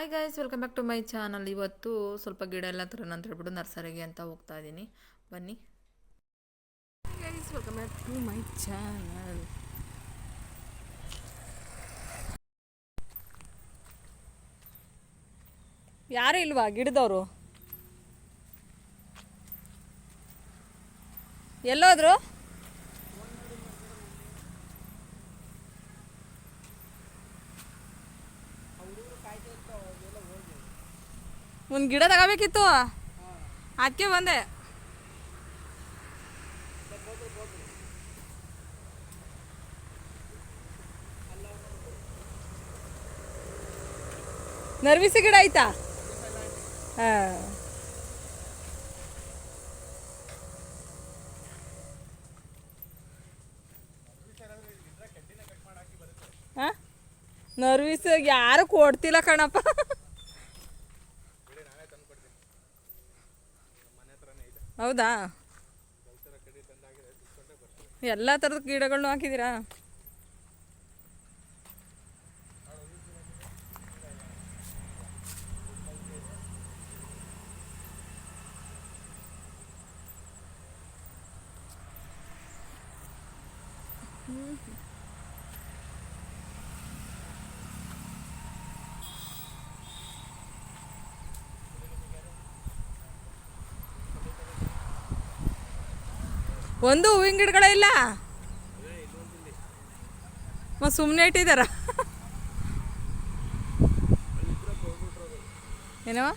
Hi guys welcome back to my channel ಇವತ್ತು ಸ್ವಲ್ಪ ಗಿಡ ಎಲ್ಲ ತರೋಣ ಅಂತ ಹೇಳ್ಬಿಟ್ಟು ನರ್ಸರಿಗೆ ಅಂತ ಹೋಗ್ತಾ ಇದ್ದೀನಿ ಬನ್ನಿ. Guys welcome back to my channel ಯಾರು ಇಲ್ವಾ ಗಿಡದವರು? ಎಲ್ಲೋದ್ರು? ಒಂದು ಗಿಡ ತಗೋಬೇಕಿತ್ತು ಅದಕ್ಕೆ ಬಂದೆ. ನರ್ವಿಸಿ ಗಿಡ ಆಯ್ತಾ? ಹಾಂ. ನರ್ವಿಸ್ ಯಾರು ಕೊಡ್ತಿಲ್ಲ ಕಣಪ್ಪ. ಹೌದಾ? ಎಲ್ಲ ಥರದ ಗಿಡಗಳನ್ನು ಹಾಕಿದ್ದೀರಾ ಒಂದು ಹೂವಿನ ಗಿಡಗಳೇ ಇಲ್ಲ? ಮತ್ತು ಸುಮ್ಮನೆ ಇಟ್ಟಿದ್ದಾರ ಏನವ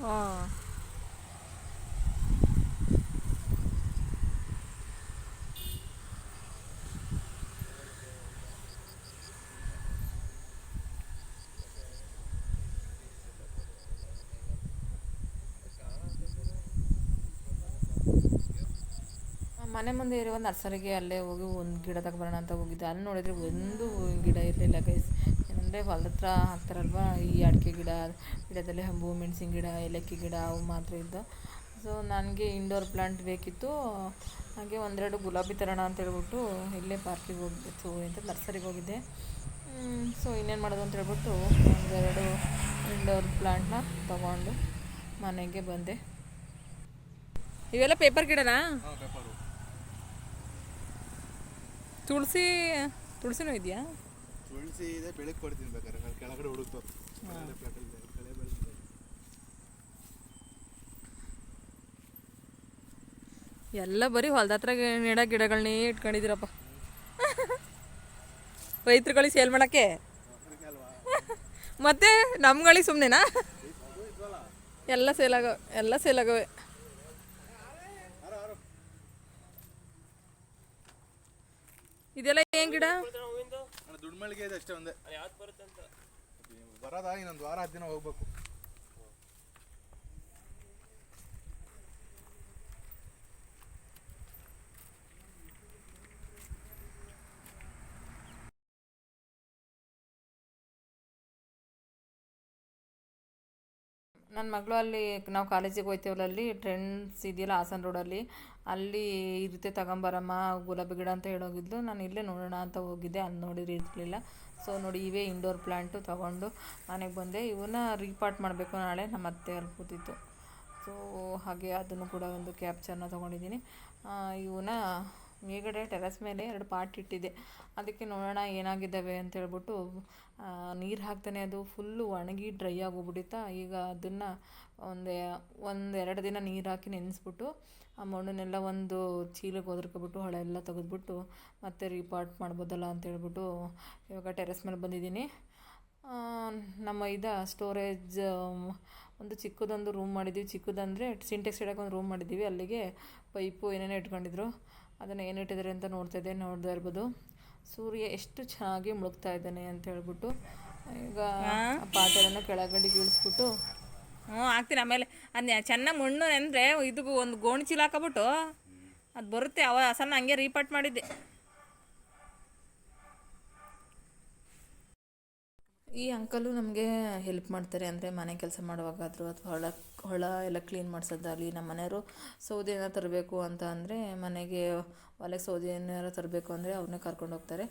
ಹಾಂ ಮನೆ ಮುಂದೆ ಇರುವ ನರ್ಸರಿಗೆ ಅಲ್ಲೇ ಹೋಗಿ ಒಂದು ಗಿಡ ತಗೊಬರೋಣ ಅಂತ ಹೋಗಿದ್ದೆ. ಅಲ್ಲಿ ನೋಡಿದ್ರೆ ಒಂದು ಗಿಡ ಇರಲಿಲ್ಲ ಗೈಸ್ ಏನಂದರೆ ಹೊಲದ ಹತ್ರ ಹಾಕ್ತಾರಲ್ವ? ಈ ಅಡಿಕೆ ಗಿಡ, ಗಿಡದಲ್ಲಿ ಹಂಬು, ಮೆಣಸಿನ ಗಿಡ, ಏಲಕ್ಕಿ ಗಿಡ, ಅವು ಮಾತ್ರ ಇದ್ದ. ಸೊ ನನಗೆ ಇಂಡೋರ್ ಪ್ಲಾಂಟ್ ಬೇಕಿತ್ತು. ಹಾಗೆ ಒಂದೆರಡು ಗುಲಾಬಿ ತರೋಣ ಅಂತ ಹೇಳ್ಬಿಟ್ಟು ಇಲ್ಲೇ ಪಾರ್ಕಿಗೆ ಹೋಗಿತ್ತು ಅಂತ ನರ್ಸರಿಗೆ ಹೋಗಿದ್ದೆ. ಸೊ ಇನ್ನೇನು ಮಾಡೋದು ಅಂತ ಹೇಳ್ಬಿಟ್ಟು ಒಂದೆರಡು ಇಂಡೋರ್ ಪ್ಲಾಂಟ್ನ ತಗೊಂಡು ಮನೆಗೆ ಬಂದೆ. ಇವೆಲ್ಲ ಪೇಪರ್ ಗಿಡನಾ? ತುಳಸಿ ತುಳಸಿನೂ ಇದೆಯಾ? ತುಳಸಿ ಇದೆ ಬೆಳಗ್ಗೆ ಕೊಡ್ತೀನಿ ಬೇಕಾದ್ರೆ ನಾನು ಕೆಳಗಡೆ ಹುಡುಕ್ತು ಕಳೆ ಬೆಳೆದಿದೆ. ಎಲ್ಲ ಬರೀ ಹೊಲ್ದ ಹತ್ರ ನೆಡ ಗಿಡಗಳನ್ನೇ ಇಟ್ಕೊಂಡಿದ್ದೀರಪ್ಪ. ರೈತರುಗಳಿಗೆ ಸೇಲ್ ಮಾಡೋಕ್ಕೆ? ಮತ್ತೆ ನಮ್ಗಳಿಗೆ ಸುಮ್ಮನೆನಾ ಎಲ್ಲ ಸೇಲ್ ಆಗೋ ಎಲ್ಲ ಸೇಲ್ ಗಿಡ? ದುಡ್ಮಳಿಗೆ ಇದೆ ಅಷ್ಟೇ ಒಂದೇ. ಬರೋದ? ಇನ್ನೊಂದು ವಾರ ಹತ್ತು ದಿನ ಹೋಗ್ಬೇಕು. ನನ್ನ ಮಗಳು ಅಲ್ಲಿ ನಾವು ಕಾಲೇಜಿಗೆ ಹೋಗ್ತೀವಲ್ಲ ಅಲ್ಲಿ ಟ್ರೆಂಡ್ಸ್ ಇದೆಯಲ್ಲ ಹಾಸನ ರೋಡಲ್ಲಿ ಅಲ್ಲಿ ಇರುತ್ತೆ ತಗೊಂಬರಮ್ಮ, ಗುಲಾಬಿ ಗಿಡ ಅಂತ ಹೇಳೋಗಿದ್ಲು. ನಾನು ಇಲ್ಲೇ ನೋಡೋಣ ಅಂತ ಹೋಗಿದ್ದೆ, ಅಲ್ಲಿ ನೋಡಿದ್ರೆ ಇರಲಿಲ್ಲ. ಸೊ ನೋಡಿ ಇವೇ ಇಂಡೋರ್ ಪ್ಲ್ಯಾಂಟು ತಗೊಂಡು ಮನೆಗೆ ಬಂದೆ. ಇವನ್ನ ರೀಪಾರ್ಟ್ ಮಾಡಬೇಕು ನಾಳೆ, ನಮ್ಮ ಅತ್ತೆ ಅಲ್ಲಿ ಕೂತಿತ್ತು ಸೊ ಹಾಗೆ ಅದನ್ನು ಕೂಡ ಒಂದು ಕ್ಯಾಪ್ಚರ್ನ ತೊಗೊಂಡಿದ್ದೀನಿ. ಇವನ್ನ ಮೇಲ್ಗಡೆ ಟೆರೆಸ್ ಮೇಲೆ ಎರಡು ಪಾಟ್ ಇಟ್ಟಿದ್ದೆ. ಅದಕ್ಕೆ ನೋಡೋಣ ಏನಾಗಿದ್ದಾವೆ ಅಂತ ಹೇಳ್ಬಿಟ್ಟು ನೀರು ಹಾಕ್ತಾನೆ ಅದು. ಫುಲ್ಲು ಒಣಗಿ ಡ್ರೈ ಆಗೋಗ್ಬಿಟ್ಟಿತ್ತಾ. ಈಗ ಅದನ್ನು ಒಂದೇ ಎರಡು ದಿನ ನೀರು ಹಾಕಿ ನೆನೆಸ್ಬಿಟ್ಟು ಆ ಮಣ್ಣನ್ನೆಲ್ಲ ಒಂದು ಚೀಲಕ್ಕೆ ಒದರ್ಕೊಬಿಟ್ಟು ಹಳೆ ಎಲ್ಲ ತೆಗೆದ್ಬಿಟ್ಟು ಮತ್ತೆ ರೀಪಾಟ್ ಮಾಡ್ಬೋದಲ್ಲ ಅಂತೇಳ್ಬಿಟ್ಟು ಇವಾಗ ಟೆರೆಸ್ ಮೇಲೆ ಬಂದಿದ್ದೀನಿ. ನಮ್ಮ ಇದ ಸ್ಟೋರೇಜ್ ಒಂದು ಚಿಕ್ಕದೊಂದು ರೂಮ್ ಮಾಡಿದ್ದೀವಿ ಚಿಕ್ಕದಂದರೆ ಸಿಂಟೆಕ್ಸ್ ಇಡೋಕೆ ಒಂದು ರೂಮ್ ಮಾಡಿದ್ದೀವಿ. ಅಲ್ಲಿಗೆ ಪೈಪು ಏನೇನೋ ಇಟ್ಕೊಂಡಿದ್ರು. ಅದನ್ನು ಏನು ಇಟ್ಟಿದ್ದಾರೆ ಅಂತ ನೋಡ್ತಾ ಇದ್ದೆ ನೋಡ್ತಾ ಇರ್ಬೋದು. ಸೂರ್ಯ ಎಷ್ಟು ಚೆನ್ನಾಗಿ ಮುಳುಗ್ತಾ ಇದ್ದಾನೆ ಅಂತ ಹೇಳ್ಬಿಟ್ಟು ಈಗ ಪಾತ್ರೆಯನ್ನು ಕೆಳಗಡೆ ಇಳಿಸ್ಬಿಟ್ಟು ಹ್ಞೂ, ಹಾಕ್ತೀನಿ. ಆಮೇಲೆ ಅದನ್ನ ಚೆನ್ನಾಗಿ ಮಣ್ಣು ಅಂದರೆ ಇದು ಒಂದು ಗೋಣಿ ಚೀಲ ಹಾಕೊಬಿಟ್ಟು ಅದು ಬರುತ್ತೆ. ಅವ ಸಣ್ಣ ಹಂಗೆ ರೀಪಾಟ್ ಮಾಡಿದ್ದೆ. ಈ ಅಂಕಲು ನಮಗೆ ಹೆಲ್ಪ್ ಮಾಡ್ತಾರೆ ಅಂದರೆ ಮನೆ ಕೆಲಸ ಮಾಡುವಾಗಾದರೂ ಅಥವಾ ಹೊಳ ಹೊಳ ಎಲ್ಲ ಕ್ಲೀನ್ ಮಾಡಿಸೋದಾಗಲಿ ನಮ್ಮ ಮನೆಯವರು ಸೌದೆನ ತರಬೇಕು ಅಂತ ಅಂದರೆ ಮನೆಗೆ ಒಲೆಗೆ ಸೌದೆ ಏನಾರು ತರಬೇಕು ಅಂದರೆ ಅವ್ರನ್ನೇ ಕರ್ಕೊಂಡು ಹೋಗ್ತಾರೆ.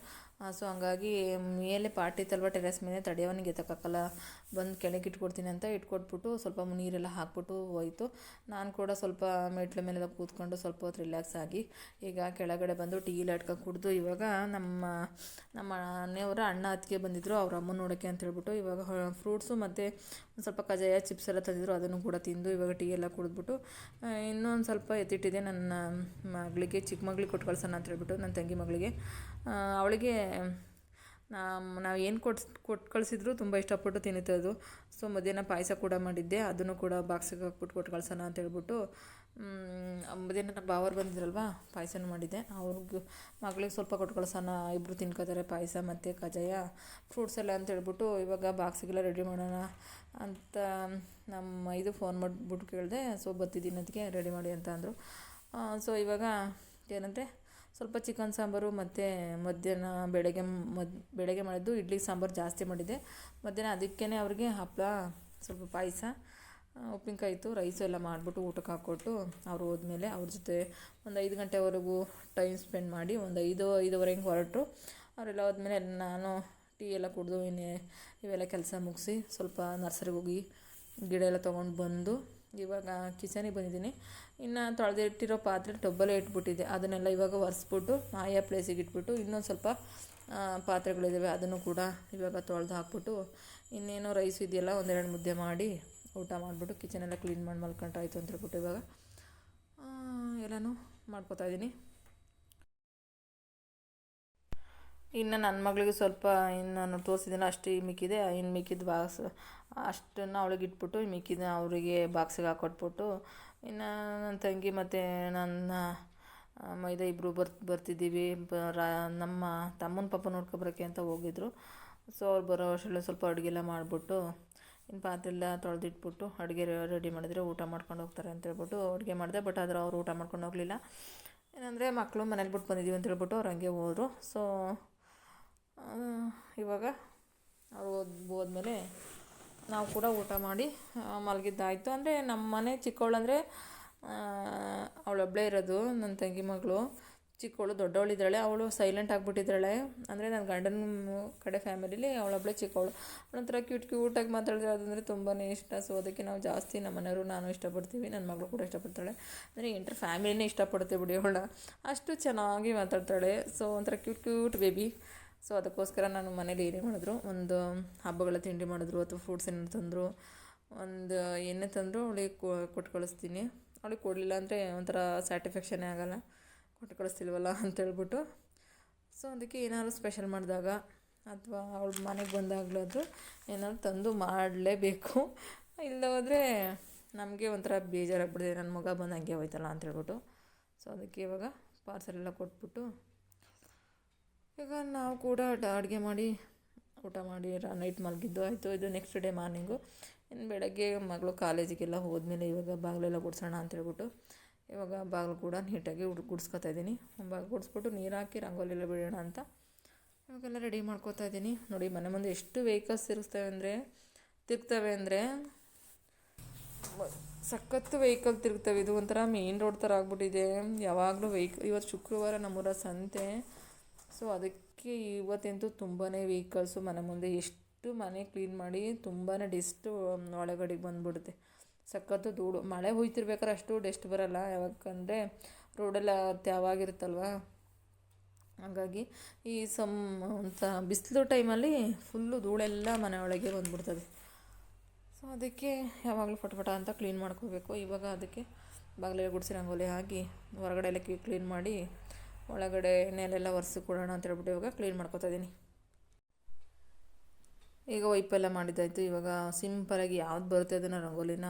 ಸೊ ಹಂಗಾಗಿ ಮೇಲೆ ಪಾರ್ಟಿ ತಲ್ವ ಟೆರೆಸ್ ಮೇಲೆ ತಡೆಯವನಿಗೆ ಎತ್ತಕ್ಕಾಗಲ್ಲ ಬಂದು ಕೆಳಗೆ ಇಟ್ಕೊಡ್ತೀನಿ ಅಂತ ಇಟ್ಕೊಟ್ಬಿಟ್ಟು ಸ್ವಲ್ಪ ನೀರೆಲ್ಲ ಹಾಕ್ಬಿಟ್ಟು ಹೋಯಿತು. ನಾನು ಕೂಡ ಸ್ವಲ್ಪ ಮೆಟ್ಲ ಮೇಲೆಲ್ಲ ಕೂತ್ಕೊಂಡು ಸ್ವಲ್ಪ ಹೊತ್ತು ರಿಲ್ಯಾಕ್ಸ್ ಆಗಿ ಈಗ ಕೆಳಗಡೆ ಬಂದು ಟೀ ಲಾಟ್ಕ ಕುಡಿದು ಇವಾಗ ನಮ್ಮ ನಮ್ಮ ಮನೆಯವರ ಅಣ್ಣ ಅತ್ತಿಗೆ ಬಂದಿದ್ದರು ಅವ್ರ ಅಮ್ಮ ನೋಡೋಕ್ಕೆ ಅಂತ ಹೇಳ್ಬಿಟ್ಟು ಇವಾಗ ಫ್ರೂಟ್ಸು ಮತ್ತು ಸ್ವಲ್ಪ ಕಜಾಯ ಚಿಪ್ಸ್ ಎಲ್ಲ ತಂದಿದ್ರು, ಅದನ್ನು ಕೂಡ ತಿಂದು ಇವಾಗ ಟೀ ಎಲ್ಲ ಕುಡಿದ್ಬಿಟ್ಟು ಇನ್ನೊಂದು ಸ್ವಲ್ಪ ಎತ್ತಿಟ್ಟಿದೆ ನನ್ನ ಮಗಳಿಗೆ, ಚಿಕ್ಕ ಮಗಳಿಗೆ ಕೊಟ್ಟು ಕಳ್ಸೋಣ ಅಂತ ಹೇಳ್ಬಿಟ್ಟು ನನ್ನ ತಂಗಿ ಮಗಳಿಗೆ. ಅವಳಿಗೆ ನಾವು ಏನು ಕೊಟ್ಟು ಕೊಟ್ಟು ಕಳಿಸಿದ್ರು ತುಂಬ ಇಷ್ಟಪಟ್ಟು ತಿನ್ನುತ್ತದು ಸೊ ಮಧ್ಯಾಹ್ನ ಪಾಯಸ ಕೂಡ ಮಾಡಿದ್ದೆ, ಅದನ್ನು ಕೂಡ ಬಾಕ್ಸಿಗೆ ಹಾಕ್ಬಿಟ್ಟು ಕೊಟ್ಟು ಕಳ್ಸೋಣ ಅಂತ ಹೇಳ್ಬಿಟ್ಟು ಮಧ್ಯಾಹ್ನ ನಮ್ಮ ಬಾವರು ಬಂದಿದ್ರಲ್ವ? ಪಾಯಸನೂ ಮಾಡಿದ್ದೆ. ಅವ್ರಿಗೆ ಮಗಳಿಗೆ ಸ್ವಲ್ಪ ಕೊಟ್ಟು ಕಳ್ಸೋಣ ಇಬ್ಬರು ತಿನ್ಕೋತಾರೆ ಪಾಯಸ ಮತ್ತು ಕಜಾಯ ಫ್ರೂಟ್ಸ್ ಎಲ್ಲ ಅಂತ ಹೇಳ್ಬಿಟ್ಟು ಇವಾಗ ಬಾಕ್ಸಿಗೆಲ್ಲ ರೆಡಿ ಮಾಡೋಣ ಅಂತ ನಮ್ಮ ಇದು ಫೋನ್ ಮಾಡಿಬಿಟ್ಟು ಕೇಳಿದೆ ಸೊ ಬರ್ತಿದ್ದೀನಿ ಅದಕ್ಕೆ ರೆಡಿ ಮಾಡಿ ಅಂತ ಅಂದರು. ಸೊ ಇವಾಗ ಏನಂತೆ, ಸ್ವಲ್ಪ ಚಿಕನ್ ಸಾಂಬಾರು ಮತ್ತು ಮಧ್ಯಾಹ್ನ ಬೆಳಗ್ಗೆ ಮದ್, ಬೆಳಗ್ಗೆ ಮಾಡಿದ್ದು ಇಡ್ಲಿ ಸಾಂಬಾರು ಜಾಸ್ತಿ ಮಾಡಿದ್ದೆ. ಮಧ್ಯಾಹ್ನ ಅದಕ್ಕೇ ಅವ್ರಿಗೆ ಹಪ್ಪಳ ಸ್ವಲ್ಪ ಪಾಯಸ ಉಪ್ಪಿನಕಾಯಿ ಇತ್ತು ರೈಸು ಎಲ್ಲ ಮಾಡಿಬಿಟ್ಟು ಊಟಕ್ಕೆ ಹಾಕ್ಕೊಟ್ಟು ಅವ್ರು ಹೋದ್ಮೇಲೆ ಅವ್ರ ಜೊತೆ ಒಂದು ಐದು ಗಂಟೆವರೆಗೂ ಟೈಮ್ ಸ್ಪೆಂಡ್ ಮಾಡಿ ಒಂದು ಐದು, ಐದುವರೆ ಹಿಂಗೆ ಹೊರಟರು. ಅವರೆಲ್ಲ ಹೋದ್ಮೇಲೆ ನಾನು ಟೀ ಎಲ್ಲ ಕುಡಿದು ಇನ್ನೇ ಇವೆಲ್ಲ ಕೆಲಸ ಮುಗಿಸಿ ಸ್ವಲ್ಪ ನರ್ಸರಿಗೆ ಹೋಗಿ ಗಿಡ ಎಲ್ಲ ತೊಗೊಂಡು ಬಂದು ಇವಾಗ ಕಿಚನಿಗೆ ಬಂದಿದ್ದೀನಿ. ಇನ್ನು ತೊಳೆದಿಟ್ಟಿರೋ ಪಾತ್ರೆ ಟಬ್ಬಲ್ಲೇ ಇಟ್ಬಿಟ್ಟಿದ್ದೆ. ಅದನ್ನೆಲ್ಲ ಇವಾಗ ಒರೆಸ್ಬಿಟ್ಟು ಆಯಾ ಪ್ಲೇಸಿಗೆ ಇಟ್ಬಿಟ್ಟು ಇನ್ನೊಂದು ಸ್ವಲ್ಪ ಪಾತ್ರೆಗಳಿದ್ದಾವೆ ಅದನ್ನು ಕೂಡ ಇವಾಗ ತೊಳೆದು ಹಾಕ್ಬಿಟ್ಟು ಇನ್ನೇನೋ ರೈಸ್ ಇದೆಯಲ್ಲ ಒಂದೆರಡು ಮುದ್ದೆ ಮಾಡಿ ಊಟ ಮಾಡಿಬಿಟ್ಟು ಕಿಚನೆಲ್ಲ ಕ್ಲೀನ್ ಮಾಡಿ ಮಲ್ಕೊಂಡ್ರಾಯ್ತು ಅಂತ ಹೇಳ್ಬಿಟ್ಟು ಇವಾಗ ಎಲ್ಲನೂ ಮಾಡ್ಕೊತಾ ಇದ್ದೀನಿ. ಇನ್ನು ನನ್ನ ಮಗಳಿಗೆ ಸ್ವಲ್ಪ ಇನ್ನು ನಾನು ತೋರಿಸಿದ್ದೀನಿ ಅಷ್ಟು ಮಿಕ್ಕಿದೆ. ಇನ್ನು ಮಿಕ್ಕಿದ ಬಾಕ್ಸ್, ಅಷ್ಟನ್ನು ಅವಳಿಗೆ ಇಟ್ಬಿಟ್ಟು ಮಿಕ್ಕಿದ ಅವರಿಗೆ ಬಾಕ್ಸಿಗೆ ಹಾಕೊಟ್ಬಿಟ್ಟು, ಇನ್ನು ನನ್ನ ತಂಗಿ ಮತ್ತು ನನ್ನ ಮೈದ ಇಬ್ಬರು ಬರ್, ಬರ್ತಿದ್ದೀವಿ. ನಮ್ಮ ತಮ್ಮನ ಪಾಪ ನೋಡ್ಕೊಬರೋಕ್ಕೆ ಅಂತ ಹೋಗಿದ್ರು. ಸೊ ಅವ್ರು ಬರೋ ಅಷ್ಟರಲ್ಲಿ ಸ್ವಲ್ಪ ಅಡುಗೆ ಎಲ್ಲ ಮಾಡಿಬಿಟ್ಟು ಇನ್ನು ಪಾತ್ರೆಲ್ಲ ತೊಳೆದಿಟ್ಬಿಟ್ಟು ಅಡುಗೆ ರೆಡಿ ಮಾಡಿದ್ರೆ ಊಟ ಮಾಡ್ಕೊಂಡು ಹೋಗ್ತಾರೆ ಅಂತ ಹೇಳ್ಬಿಟ್ಟು ಅಡುಗೆ ಮಾಡಿದೆ, ಬಟ್ ಆದರೆ ಅವರು ಊಟ ಮಾಡ್ಕೊಂಡು ಹೋಗಲಿಲ್ಲ. ಏನಂದರೆ ಮಕ್ಕಳು ಮನೇಲಿ ಬಿಟ್ಟು ಬಂದಿದ್ದೀವಿ ಅಂತ ಹೇಳ್ಬಿಟ್ಟು ಅವ್ರು ಹಂಗೆ ಹೋದರು. ಸೊ ಇವಾಗ ಅವ್ರು ಹೋದ್, ಹೋದ್ಮೇಲೆ ನಾವು ಕೂಡ ಊಟ ಮಾಡಿ ಮಲಗಿದ್ದಾಯಿತು. ಅಂದರೆ ನಮ್ಮ ಮನೆ ಚಿಕ್ಕವಳಂದರೆ ಅವಳೊಬ್ಬಳೇ ಇರೋದು, ನನ್ನ ತಂಗಿ ಮಗಳು. ಚಿಕ್ಕವಳು ದೊಡ್ಡವಳಿದ್ದಾಳೆ ಅವಳು ಸೈಲೆಂಟ್ ಆಗಿಬಿಟ್ಟಿದ್ದಾಳೆ. ಅಂದರೆ ನನ್ನ ಗಂಡನ ಕಡೆ ಫ್ಯಾಮಿಲಿಲಿ ಅವಳೊಬ್ಬಳೇ ಚಿಕ್ಕವಳು ಅವಳೊಂಥರ ಕ್ಯೂಟ್ ಕ್ಯೂಟಾಗಿ ಮಾತಾಡಿದ್ರೆ ಅದಂದರೆ ತುಂಬಾ ಇಷ್ಟ. ಸೊ ಅದಕ್ಕೆ ನಾವು ಜಾಸ್ತಿ ನಮ್ಮ ಮನೆಯವರು ನಾನು ಇಷ್ಟಪಡ್ತೀವಿ ನನ್ನ ಮಗಳು ಕೂಡ ಇಷ್ಟಪಡ್ತಾಳೆ. ಅಂದರೆ ಇಂಟರ್ ಫ್ಯಾಮಿಲಿನೇ ಇಷ್ಟಪಡ್ತೀವಿ ಬಿಡಿ ಅವಳ. ಅಷ್ಟು ಚೆನ್ನಾಗಿ ಮಾತಾಡ್ತಾಳೆ. ಸೊ ಒಂಥರ ಕ್ಯೂಟ್ ಕ್ಯೂಟ್ ಬೇಬಿ ಸೊ ಅದಕ್ಕೋಸ್ಕರ ನಾನು ಮನೇಲಿ ಏನೇ ಮಾಡಿದ್ರು, ಒಂದು ಹಬ್ಬಗಳ ತಿಂಡಿ ಮಾಡಿದ್ರು, ಅಥವಾ ಫ್ರೂಟ್ಸ್ ಏನೇನು ತಂದರು, ಒಂದು ಏನೇ ತಂದರೂ, ಅವಳಿಗೆ ಕೊಟ್ಟು ಕಳಿಸ್ತೀನಿ ಅವಳಿಗೆ ಕೊಡಲಿಲ್ಲ ಅಂದರೆ ಒಂಥರ ಸ್ಯಾಟಿಸ್ಫ್ಯಾಕ್ಷನೇ ಆಗಲ್ಲ. ಕೊಟ್ಟು ಕಳಿಸ್ತಿಲ್ವಲ್ಲ ಅಂತೇಳ್ಬಿಟ್ಟು ಸೊ ಅದಕ್ಕೆ ಏನಾದ್ರು ಸ್ಪೆಷಲ್ ಮಾಡಿದಾಗ ಅಥವಾ ಅವ್ಳು ಮನೆಗೆ ಬಂದಾಗಲಾದರೂ ಏನಾದ್ರು ತಂದು ಮಾಡಲೇಬೇಕು. ಇಲ್ಲ ಹೋದರೆ ನಮಗೆ ಒಂಥರ ಬೇಜಾರಾಗ್ಬಿಡ್ದೆ ನನ್ನ ಮಗ ಬಂದು ಹಂಗೆ ಹೋಯ್ತಲ್ಲ ಅಂತ ಹೇಳ್ಬಿಟ್ಟು. ಸೊ ಅದಕ್ಕೆ ಇವಾಗ ಪಾರ್ಸಲ್ ಎಲ್ಲ ಕೊಟ್ಬಿಟ್ಟು ಈಗ ನಾವು ಕೂಡ ಅಡುಗೆ ಮಾಡಿ, ಊಟ ಮಾಡಿ ನೈಟ್ ಮಲಗಿದ್ದು ಆಯಿತು. ಇದು ನೆಕ್ಸ್ಟ್ ಡೇ ಮಾರ್ನಿಂಗು ಇನ್ನು ಬೆಳಗ್ಗೆ ಮಗಳು ಕಾಲೇಜಿಗೆಲ್ಲ ಹೋದ್ಮೇಲೆ ಇವಾಗ ಬಾಗಿಲೆಲ್ಲ ಗುಡಿಸೋಣ ಅಂತ ಹೇಳ್ಬಿಟ್ಟು ಇವಾಗ ಬಾಗಿಲು ಕೂಡ ನೀಟಾಗಿ ಉಡ್, ಗುಡ್ಸ್ಕೊತಾ ಇದ್ದೀನಿ. ಬಾಗಿಲು ಗುಡಿಸ್ಬಿಟ್ಟು ನೀರು ಹಾಕಿ ರಂಗೋಲಿ ಎಲ್ಲ ಬಿಡೋಣ ಅಂತ. ಇವಾಗೆಲ್ಲ ರೆಡಿ ಮಾಡ್ಕೋತಾ ಇದ್ದೀನಿ. ನೋಡಿ, ಮನೆ ಮುಂದೆ ಎಷ್ಟು ವೆಹಿಕಲ್ಸ್ ತಿರುಗಿಸ್ತವೆ ಅಂದರೆ, ತಿರುಗ್ತವೆ ಅಂದರೆ ಸಖತ್ತು ವೆಹಿಕಲ್ ತಿರುಗ್ತವೆ. ಇದು ಒಂಥರ ಮೇನ್ ರೋಡ್ ಥರ ಆಗ್ಬಿಟ್ಟಿದೆ. ಯಾವಾಗಲೂ ವೆಹಿಕಲ್ ಇವತ್ತು ಶುಕ್ರವಾರ ನಮ್ಮೂರ ಸಂತೆ. ಸೊ ಅದಕ್ಕೆ ಇವತ್ತಂತೂ ತುಂಬಾ ವೆಹಿಕಲ್ಸು ಮನೆ ಮುಂದೆ ಎಷ್ಟು ಮನೆ ಕ್ಲೀನ್ ಮಾಡಿ ತುಂಬಾ ಡಿಸ್ಟು ಒಳಗಡೆಗೆ ಬಂದುಬಿಡುತ್ತೆ. ಸಖತ್ತು ಧೂಳು. ಮಳೆ ಹೋಯ್ತಿರ್ಬೇಕಾದ್ರೆ ಅಷ್ಟು ಡೆಸ್ಟ್ ಬರಲ್ಲ. ಯಾವಾಗಂದರೆ ರೋಡೆಲ್ಲ ತ್ಯಾವಾಗಿರುತ್ತಲ್ವ? ಹಾಗಾಗಿ ಈ ಸಮ್, ಅಂತ ಬಿಸಿಲು ಟೈಮಲ್ಲಿ ಫುಲ್ಲು ಧೂಳೆಲ್ಲ ಮನೆ ಒಳಗೆ ಬಂದ್ಬಿಡ್ತದೆ. ಸೊ ಅದಕ್ಕೆ ಯಾವಾಗಲೂ ಫಟಫಟ ಅಂತ ಕ್ಲೀನ್ ಮಾಡ್ಕೋಬೇಕು. ಇವಾಗ ಅದಕ್ಕೆ ಬಾಗಿಲೆಲ್ಲ ಗುಡಿಸಿ ರಂಗೋಲಿ ಹಾಕಿ ಹೊರಗಡೆ ಎಲ್ಲ ಕ್ಲೀನ್ ಮಾಡಿ ಒಳಗಡೆ ನೆಲೆಲ್ಲ ಒರೆಸಿ ಕೊಡೋಣ ಅಂತ ಹೇಳ್ಬಿಟ್ಟು ಇವಾಗ ಕ್ಲೀನ್ ಮಾಡ್ಕೋತಾ ಇದ್ದೀನಿ. ಈಗ ವೈಪೆಲ್ಲ ಮಾಡಿದ್ದಾಯಿತು. ಇವಾಗ ಸಿಂಪಲಾಗಿ ಯಾವ್ದು ಬರುತ್ತೆ ಅದನ್ನು ರಂಗೋಲಿನ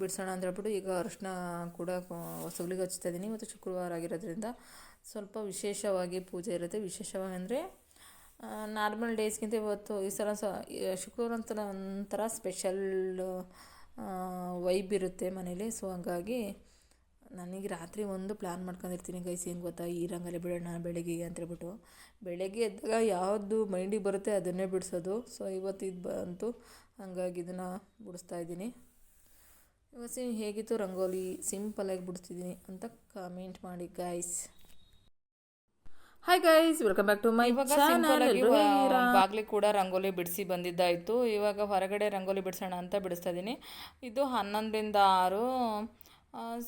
ಬಿಡಿಸೋಣ ಅಂತ ಹೇಳ್ಬಿಟ್ಟು ಈಗ ಅರಿಶಿನ ಕೂಡ ಹೊಸಗಳಿಗೆ ಹಚ್ತಾ ಇದ್ದೀನಿ ಮತ್ತು ಶುಕ್ರವಾರ ಆಗಿರೋದ್ರಿಂದ ಸ್ವಲ್ಪ ವಿಶೇಷವಾಗಿ ಪೂಜೆ ಇರುತ್ತೆ. ವಿಶೇಷವಾಗಿ ಅಂದರೆ ನಾರ್ಮಲ್ ಡೇಸ್ಗಿಂತ ಇವತ್ತು ಈ ಸಲ ಸ ಶುಕ್ರವಾರ ಅಂತ ಒಂಥರ ಸ್ಪೆಷಲ್ ವೈಬ್ ಇರುತ್ತೆ ಮನೇಲಿ. ಸೊ ಹಂಗಾಗಿ ನನಗೆ ರಾತ್ರಿ ಒಂದು ಪ್ಲ್ಯಾನ್ ಮಾಡ್ಕೊಂಡಿರ್ತೀನಿ ಗೈಸ್ ಏನು ಗೊತ್ತಾ? ಈ ರಂಗಲ್ಲಿ ಬಿಡೋಣ ಬೆಳಗ್ಗೆ ಅಂತ ಹೇಳ್ಬಿಟ್ಟು. ಬೆಳಗ್ಗೆ ಎದ್ದಾಗ ಯಾವುದು ಮೈಂಡಿಗೆ ಬರುತ್ತೆ ಅದನ್ನೇ ಬಿಡಿಸೋದು. ಸೊ ಇವತ್ತು ಇದು ಬಂತು. ಹಂಗಾಗಿ ಇದನ್ನು ಬಿಡಿಸ್ತಾ ಇದ್ದೀನಿ. ಇವತ್ತು ಹೇಗಿತ್ತು ರಂಗೋಲಿ? ಸಿಂಪಲಾಗಿ ಬಿಡಿಸ್ತಿದ್ದೀನಿ ಅಂತ ಕಮೆಂಟ್ ಮಾಡಿ guys hi guys welcome back to my ಬಾಗ್ಲಿಗೆ ಕೂಡ ರಂಗೋಲಿ ಬಿಡಿಸಿ ಬಂದಿದ್ದಾಯಿತು. ಇವಾಗ ಹೊರಗಡೆ ರಂಗೋಲಿ ಬಿಡಿಸೋಣ ಅಂತ ಬಿಡಿಸ್ತಾ ಇದ್ದೀನಿ. ಇದು ಹನ್ನೊಂದರಿಂದ ಆರು.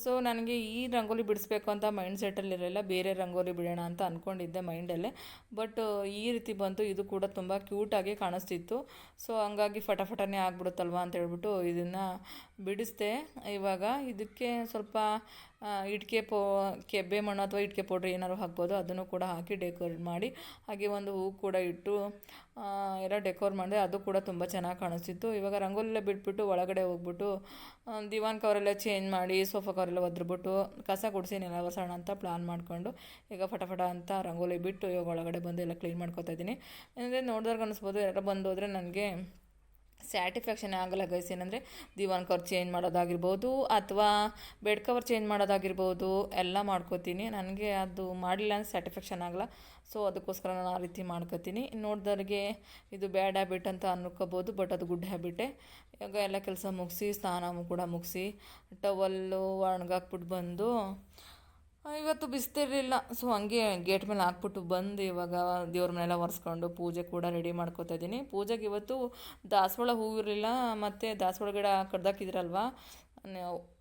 ಸೊ ನನಗೆ ಈ ರಂಗೋಲಿ ಬಿಡಿಸ್ಬೇಕು ಅಂತ ಮೈಂಡ್ ಸೆಟ್ಟಲ್ಲಿರಲಿಲ್ಲ ಬೇರೆ ರಂಗೋಲಿ ಬಿಡೋಣ ಅಂತ ಅಂದ್ಕೊಂಡಿದ್ದೆ ಮೈಂಡಲ್ಲೇ ಬಟ್ ಈ ರೀತಿ ಬಂತು. ಇದು ಕೂಡ ತುಂಬ ಕ್ಯೂಟಾಗಿ ಕಾಣಿಸ್ತಿತ್ತು. ಸೊ ಹಂಗಾಗಿ ಫಟಾಫಟನೇ ಆಗ್ಬಿಡುತ್ತಲ್ವ ಅಂತ ಹೇಳ್ಬಿಟ್ಟು ಇದನ್ನು ಬಿಡಿಸ್ದೆ. ಇವಾಗ ಇದಕ್ಕೆ ಸ್ವಲ್ಪ ಇಟ್ಕೆ ಪೋ ಕೆಬ್ಬೆ ಮಣ್ಣು ಅಥವಾ ಇಟ್ಕೆ ಪೌಡ್ರ್ ಏನಾದ್ರು ಹಾಕ್ಬೋದು. ಅದನ್ನು ಕೂಡ ಹಾಕಿ ಡೆಕೋರೇಟ್ ಮಾಡಿ, ಹಾಗೆ ಒಂದು ಹೂ ಕೂಡ ಇಟ್ಟು ಎಲ್ಲ ಡೆಕೋರ್ ಮಾಡಿದೆ. ಅದು ಕೂಡ ತುಂಬ ಚೆನ್ನಾಗಿ ಕಾಣಿಸ್ತಿತ್ತು. ಇವಾಗ ರಂಗೋಲಿಲ್ಲ ಬಿಟ್ಬಿಟ್ಟು ಒಳಗಡೆ ಹೋಗ್ಬಿಟ್ಟು ದಿವಾನ್ ಕವರೆಲ್ಲ ಚೇಂಜ್ ಮಾಡಿ, ಸೋಫಾ ಕವರೆಲ್ಲ ಒದ್ರುಬಿಟ್ಟು, ಕಸ ಗುಡಿಸಿ ನೆಲ ಅಂತ ಪ್ಲಾನ್ ಮಾಡಿಕೊಂಡು, ಈಗ ಫಟಫಟ ಅಂತ ರಂಗೋಲಿ ಬಿಟ್ಟು ಇವಾಗ ಒಳಗಡೆ ಬಂದು ಎಲ್ಲ ಕ್ಲೀನ್ ಮಾಡ್ಕೊತಾ ಇದ್ದೀನಿ. ಏನಂದರೆ ನೋಡಿದಾಗ ಅನಿಸ್ಬೋದು ಯಾರೋ ಬಂದು ಹೋದರೆ ನನಗೆ ಸ್ಯಾಟಿಸ್ಫ್ಯಾಕ್ಷನ್ ಆಗಲ್ಲ ಗೈಸ್, ಏನಂದರೆ ದಿವಾನ್ ಕವರ್ ಚೇಂಜ್ ಮಾಡೋದಾಗಿರ್ಬೋದು ಅಥವಾ ಬೆಡ್ ಕವರ್ ಚೇಂಜ್ ಮಾಡೋದಾಗಿರ್ಬೋದು, ಎಲ್ಲ ಮಾಡ್ಕೋತೀನಿ. ನನಗೆ ಅದು ಮಾಡಲಿಲ್ಲ ಅಂದರೆ ಸ್ಯಾಟಿಸ್ಫ್ಯಾಕ್ಷನ್ ಆಗಲ್ಲ. ಸೊ ಅದಕ್ಕೋಸ್ಕರ ನಾನು ಆ ರೀತಿ ಮಾಡ್ಕೋತೀನಿ. ನೋಡಿದವ್ರಿಗೆ ಇದು ಬ್ಯಾಡ್ ಹ್ಯಾಬಿಟ್ ಅಂತ ಅನ್ಕೋಬೋದು ಬಟ್ ಅದು ಗುಡ್ ಹ್ಯಾಬಿಟೇ ಇವಾಗ ಎಲ್ಲ ಕೆಲಸ ಮುಗಿಸಿ ಸ್ನಾನ ಕೂಡ ಮುಗಿಸಿ ಟವಲ್ಲು ಒಣಗಾಕ್ಬಿಟ್ಟು ಬಂದು ಇವತ್ತು ಬಿಸ್ತಿರಲಿಲ್ಲ. ಸೊ ಹಂಗೆ ಗೇಟ್ ಮೇಲೆ ಹಾಕ್ಬಿಟ್ಟು ಬಂದು ಇವಾಗ ದೇವ್ರ ಮನೆಲ್ಲ ಒರೆಸ್ಕೊಂಡು ಪೂಜೆ ಕೂಡ ರೆಡಿ ಮಾಡ್ಕೋತಾ ಇದ್ದೀನಿ. ಪೂಜೆಗೆ ಇವತ್ತು ದಾಸವಾಳ ಹೂವು ಇರಲಿಲ್ಲ, ಮತ್ತು ದಾಸವಾಳ ಗಿಡ ಕಡ್ದಾಕಿದ್ರಲ್ವಾ?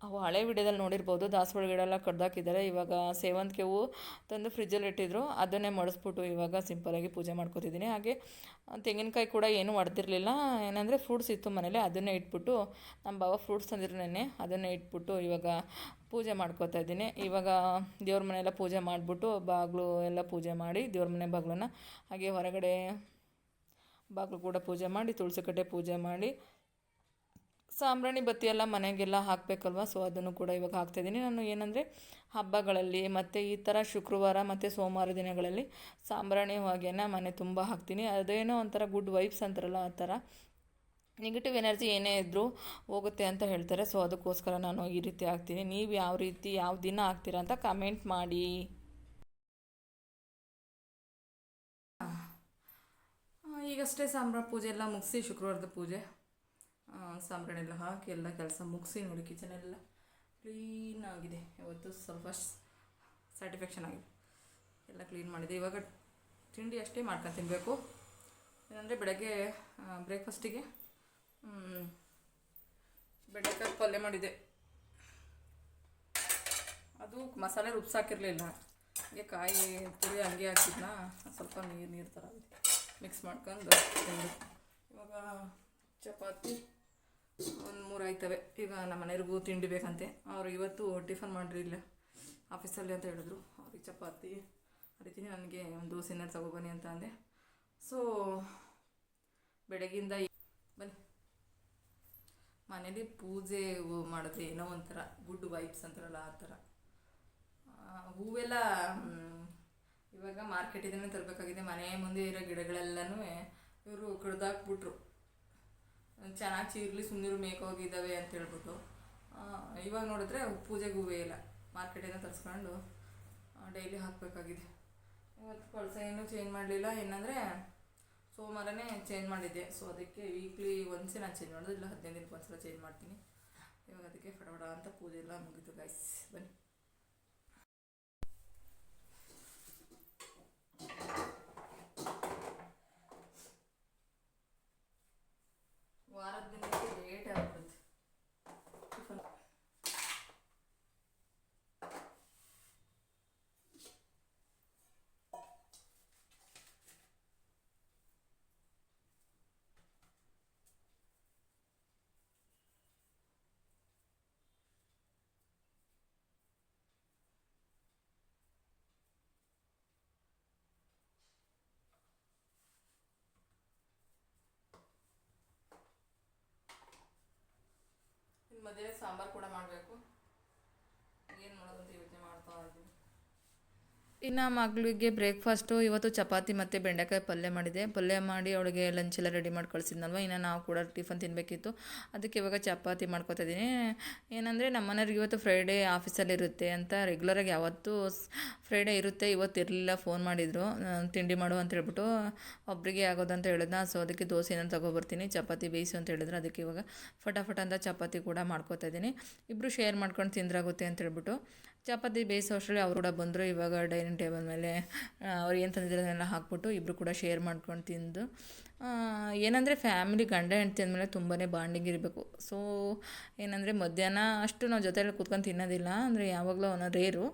ಅವು ಹಳೆ ವಿಡಿಯೋದಲ್ಲಿ ನೋಡಿರ್ಬೋದು, ದಾಸವಾಳ ಗಿಡ ಎಲ್ಲ ಕಡ್ದಾಕಿದ್ದಾರೆ. ಇವಾಗ ಸೇವಂತಿಗೆ ಹೂವು ತಂದು ಫ್ರಿಜ್ಜಲ್ಲಿ ಇಟ್ಟಿದ್ರು. ಅದನ್ನೇ ಮಡಿಸ್ಬಿಟ್ಟು ಇವಾಗ ಸಿಂಪಲಾಗಿ ಪೂಜೆ ಮಾಡ್ಕೋತಿದ್ದೀನಿ. ಹಾಗೆ ತೆಂಗಿನಕಾಯಿ ಕೂಡ ಏನೂ ಹೊಡೆದಿರಲಿಲ್ಲ ಏನಂದರೆ ಫ್ರೂಟ್ಸ್ ಇತ್ತು ಮನೇಲಿ, ಅದನ್ನೇ ಇಟ್ಬಿಟ್ಟು ನಮ್ಮ ಬಾವ ಫ್ರೂಟ್ಸ್ ತಂದಿರು ನೆನ್ನೆ, ಅದನ್ನೇ ಇಟ್ಬಿಟ್ಟು ಇವಾಗ ಪೂಜೆ ಮಾಡ್ಕೋತಾ ಇದ್ದೀನಿ. ಇವಾಗ ದೇವ್ರ ಮನೆಯೆಲ್ಲ ಪೂಜೆ ಮಾಡಿಬಿಟ್ಟು ಬಾಗಿಲು ಎಲ್ಲ ಪೂಜೆ ಮಾಡಿ ದೇವ್ರ ಮನೆ ಬಾಗಿಲನ್ನ ಹಾಗೆ ಹೊರಗಡೆ ಬಾಗಿಲು ಕೂಡ ಪೂಜೆ ಮಾಡಿ, ತುಳಸಿ ಕಟ್ಟೆ ಪೂಜೆ ಮಾಡಿ. ಸಾಂಬ್ರಾಣಿ ಬತ್ತಿ ಎಲ್ಲ ಮನೆಗೆಲ್ಲ ಹಾಕಬೇಕಲ್ವ? ಸೊ ಅದನ್ನು ಕೂಡ ಇವಾಗ ಹಾಕ್ತಾಯಿದ್ದೀನಿ ನಾನು ಏನಂದರೆ, ಹಬ್ಬಗಳಲ್ಲಿ ಮತ್ತು ಈ ಥರ ಶುಕ್ರವಾರ ಮತ್ತು ಸೋಮವಾರ ದಿನಗಳಲ್ಲಿ ಸಾಂಬ್ರಾಣಿ ಹೊಗೆನ ಮನೆ ತುಂಬ ಹಾಕ್ತೀನಿ. ಅದೇನೋ ಒಂಥರ ಗುಡ್ ವೈಬ್ಸ್ ಅಂತಾರಲ್ಲ ಆ ಥರ ನೆಗೆಟಿವ್ ಎನರ್ಜಿ ಏನೇ ಇದ್ದರೂ ಹೋಗುತ್ತೆ ಅಂತ ಹೇಳ್ತಾರೆ. ಸೊ ಅದಕ್ಕೋಸ್ಕರ ನಾನು ಈ ರೀತಿ ಆಗ್ತೀನಿ. ನೀವು ಯಾವ ರೀತಿ ಯಾವ ದಿನ ಆಗ್ತೀರಾ ಅಂತ ಕಮೆಂಟ್ ಮಾಡಿ. ಈಗಷ್ಟೇ ಸಾಂಬ್ರ ಪೂಜೆ ಎಲ್ಲ ಮುಗಿಸಿ ಶುಕ್ರವಾರದ ಪೂಜೆ. ಆ, ಸಾಂಬ್ರಾಣಿ ಎಲ್ಲ ಹಾಕಿ ಎಲ್ಲ ಕೆಲಸ ಮುಗಿಸಿ ನೋಡಿ ಕಿಚನ್ ಎಲ್ಲ ಕ್ಲೀನ್ ಆಗಿದೆ. ಇವತ್ತು ಸ್ವಲ್ಪ ಸ್ಯಾಟಿಸ್ಫ್ಯಾಕ್ಷನ್ ಆಗಿದೆ. ಎಲ್ಲ ಕ್ಲೀನ್ ಮಾಡಿದೆ. ಇವಾಗ ತಿಂಡಿ ಅಷ್ಟೇ ಮಾಡ್ಕೊಂಡು ತಿನ್ನಬೇಕು ಏನಂದರೆ ಬೆಳಗ್ಗೆ ಬ್ರೇಕ್ಫಾಸ್ಟಿಗೆ ಬೆಂಡೆಕಾಯಿ ಪಲ್ಯ ಮಾಡಿದೆ. ಅದು ಮಸಾಲೆ ರುಬ್ಸಾಕಿರಲಿಲ್ಲ. ಹಂಗೆ ಕಾಯಿ ತುರಿ ಹಂಗೆ ಹಾಕಿದ್ನ, ಸ್ವಲ್ಪ ನೀರು ನೀರು ಥರ ಮಿಕ್ಸ್ ಮಾಡ್ಕೊಂಡು ಇವಾಗ ಚಪಾತಿ ಒಂದು ಮೂರು ಆಯ್ತವೆ. ಈಗ ನಮ್ಮ ಮನೆಯವ್ರಿಗೂ ತಿಂಡಿ ಬೇಕಂತೆ. ಅವ್ರು ಇವತ್ತು ಟಿಫನ್ ಮಾಡಿರಲಿಲ್ಲ ಆಫೀಸಲ್ಲಿ ಅಂತ ಹೇಳಿದ್ರು. ಅವ್ರಿಗೆ ಚಪಾತಿ ಅರಿತೀನಿ ನನಗೆ ಒಂದು ದೋಸೆನ ತಗೊಬನ್ನಿ ಅಂತ ಅಂದೆ. ಸೊ ಬೆಳಗಿಂದ ಮನೇಲಿ ಪೂಜೆ ಮಾಡೋದು ಏನೋ ಒಂಥರ ಗುಡ್ ವೈಬ್ಸ್ ಅಂತಾರಲ್ಲ ಆ ಥರ. ಹೂವೆಲ್ಲ ಇವಾಗ ಮಾರ್ಕೆಟಿಂದನೇ ತರಬೇಕಾಗಿದೆ. ಮನೆ ಮುಂದೆ ಇರೋ ಗಿಡಗಳೆಲ್ಲನೂ ಇವರು ಕಡ್ದಾಕ್ಬಿಟ್ರು. ಚೆನ್ನಾಗಿ ಚೀರ್ಲಿ ಸುಮ್ಮನಿರು ಮೇಕೋಗಿದ್ದಾವೆ ಅಂತ ಹೇಳ್ಬಿಟ್ಟು. ಇವಾಗ ನೋಡಿದ್ರೆ ಪೂಜೆಗೆ ಹೂವೇ ಇಲ್ಲ. ಮಾರ್ಕೆಟಿಂದ ತರಿಸ್ಕೊಂಡು ಡೈಲಿ ಹಾಕಬೇಕಾಗಿದೆ. ಇವತ್ತು ಕೊಳಸ ಏನೂ ಚೇಂಜ್ ಮಾಡಲಿಲ್ಲ. ಏನಂದರೆ ಸೋಮವಾರನೇ ಚೇಂಜ್ ಮಾಡಿದ್ದೆ. ಸೊ ಅದಕ್ಕೆ ವೀಕ್ಲಿ ಒಂದ್ಸಲ ನಾನು ಚೇಂಜ್ ಮಾಡೋದು, ಇಲ್ಲ ಹದಿನೈದು ದಿನಕ್ಕೆ ಒಂದ್ಸಲ ಚೇಂಜ್ ಮಾಡ್ತೀನಿ. ಇವಾಗ ಅದಕ್ಕೆ ಫಟಫಟ ಅಂತ ಪೂಜೆ ಎಲ್ಲ ಮುಗೀತು ಗೈಸ್ ಬನ್ನಿ. ವಾರದ ದಿನಕ್ಕೆ ಮಧ್ಯಾಹ್ನ ಸಾಂಬಾರು ಕೂಡ ಮಾಡಬೇಕು. ಏನು ಮಾಡೋದು ಅಂತ ಯೋಚನೆ ಮಾಡ್ತಾ ಇದ್ದೀನಿ. ಇನ್ನು ಮಗಳಿಗೆ ಬ್ರೇಕ್ಫಾಸ್ಟು, ಇವತ್ತು ಚಪಾತಿ ಮತ್ತು ಬೆಂಡೆಕಾಯಿ ಪಲ್ಯ ಮಾಡಿದೆ. ಪಲ್ಯ ಮಾಡಿ ಅವಳಿಗೆ ಲಂಚ್ ಎಲ್ಲ ರೆಡಿ ಮಾಡಿ ಕಳಿಸಿದ್ನಲ್ವ? ಇನ್ನು ನಾವು ಕೂಡ ಟಿಫನ್ ತಿನ್ನಬೇಕಿತ್ತು ಅದಕ್ಕೆ ಇವಾಗ ಚಪಾತಿ ಮಾಡ್ಕೊತಾ ಇದ್ದೀನಿ. ಏನಂದರೆ ನಮ್ಮ ಮನೆಯವ್ರಿಗೆ ಇವತ್ತು ಫ್ರೈಡೇ ಆಫೀಸಲ್ಲಿ ಇರುತ್ತೆ ಅಂತ ರೆಗ್ಯುಲರಾಗಿ ಯಾವತ್ತೂ ಫ್ರೈಡೇ ಇರುತ್ತೆ, ಇವತ್ತು ಇರಲಿಲ್ಲ ಫೋನ್ ಮಾಡಿದರು. ತಿಂಡಿ ಮಾಡು ಅಂತ ಹೇಳ್ಬಿಟ್ಟು ಒಬ್ಬರಿಗೆ ಆಗೋದಂತ ಹೇಳಿದ್ನ. ಸೊ ಅದಕ್ಕೆ ದೋಸೆ ಏನಂತ ತೊಗೊಬರ್ತೀನಿ. ಚಪಾತಿ ಬೇಯಿಸು ಅಂತ ಹೇಳಿದ್ರು. ಅದಕ್ಕೆ ಇವಾಗ ಫಟಾಫಟ ಅಂತ ಚಪಾತಿ ಕೂಡ ಮಾಡ್ಕೊತಾ ಇದ್ದೀನಿ. ಇಬ್ಬರು ಶೇರ್ ಮಾಡ್ಕೊಂಡು ತಿಂದ್ರಾಗುತ್ತೆ ಅಂತ ಹೇಳ್ಬಿಟ್ಟು. ಚಪಾತಿ ಬೇಯಿಸೋ ಅಷ್ಟರಲ್ಲಿ ಅವರು ಕೂಡ ಬಂದರು. ಇವಾಗ ಡೈನಿಂಗ್ ಟೇಬಲ್ ಮೇಲೆ ಅವ್ರು ಏನು ತಂದಿದ್ರೆ ಅದನ್ನೆಲ್ಲ ಹಾಕ್ಬಿಟ್ಟು ಇಬ್ಬರು ಕೂಡ ಶೇರ್ ಮಾಡ್ಕೊಂಡು ತಿಂದು ಏನಂದರೆ ಫ್ಯಾಮಿಲಿ ಗಂಡ ಹೆಂಡತಿ ಅಂದಮೇಲೆ ತುಂಬಾ ಬಾಂಡಿಂಗ್ ಇರಬೇಕು. ಸೊ ಏನಂದರೆ ಮಧ್ಯಾಹ್ನ ಅಷ್ಟು ನಾವು ಜೊತೆಯಲ್ಲಿ ಕೂತ್ಕೊಂಡು ತಿನ್ನೋದಿಲ್ಲ, ಅಂದರೆ ಯಾವಾಗಲೂ ಅವನ ರೇರು.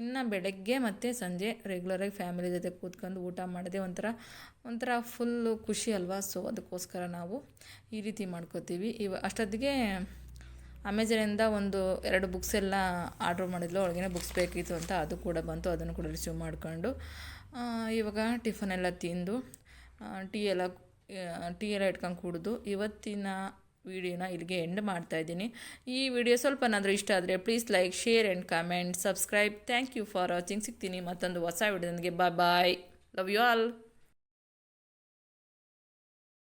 ಇನ್ನು ಬೆಳಗ್ಗೆ ಮತ್ತು ಸಂಜೆ ರೆಗ್ಯುಲರಾಗಿ ಫ್ಯಾಮಿಲಿ ಜೊತೆ ಕೂತ್ಕೊಂಡು ಊಟ ಮಾಡೋದೇ ಒಂಥರ ಒಂಥರ ಫುಲ್ಲು ಖುಷಿ ಅಲ್ವಾ? ಸೊ ಅದಕ್ಕೋಸ್ಕರ ನಾವು ಈ ರೀತಿ ಮಾಡ್ಕೋತೀವಿ. ಇವ, ಅಷ್ಟೊತ್ತಿಗೆ ಅಮೆಝಾನಿಂದ ಒಂದು ಎರಡು ಬುಕ್ಸ್ ಎಲ್ಲ ಆರ್ಡ್ರ್ ಮಾಡಿದ್ಲು. ಒಳಗೇನೆ ಬುಕ್ಸ್ ಬೇಕಿತ್ತು ಅಂತ ಅದು ಕೂಡ ಬಂತು. ಅದನ್ನು ಕೂಡ ರಿಸೀವ್ ಮಾಡ್ಕೊಂಡು ಇವಾಗ ಟಿಫನ್ ಎಲ್ಲ ತಿಂದು ಟೀ ಎಲ್ಲ ಟೀ ಎಲ್ಲ ಇಟ್ಕೊಂಡು ಕುಡಿದು ಇವತ್ತಿನ ವಿಡಿಯೋನ ಇಲ್ಲಿಗೆ ಎಂಡ್ ಮಾಡ್ತಾ ಇದ್ದೀನಿ. ಈ ವಿಡಿಯೋ ಸ್ವಲ್ಪನಾದರೂ ಇಷ್ಟ ಆದರೆ please like share and comment subscribe thank you for watching ಸಿಗ್ತೀನಿ ಮತ್ತೊಂದು ಹೊಸ ವಿಡಿಯೋದೊಂದಿಗೆ bye bye love you all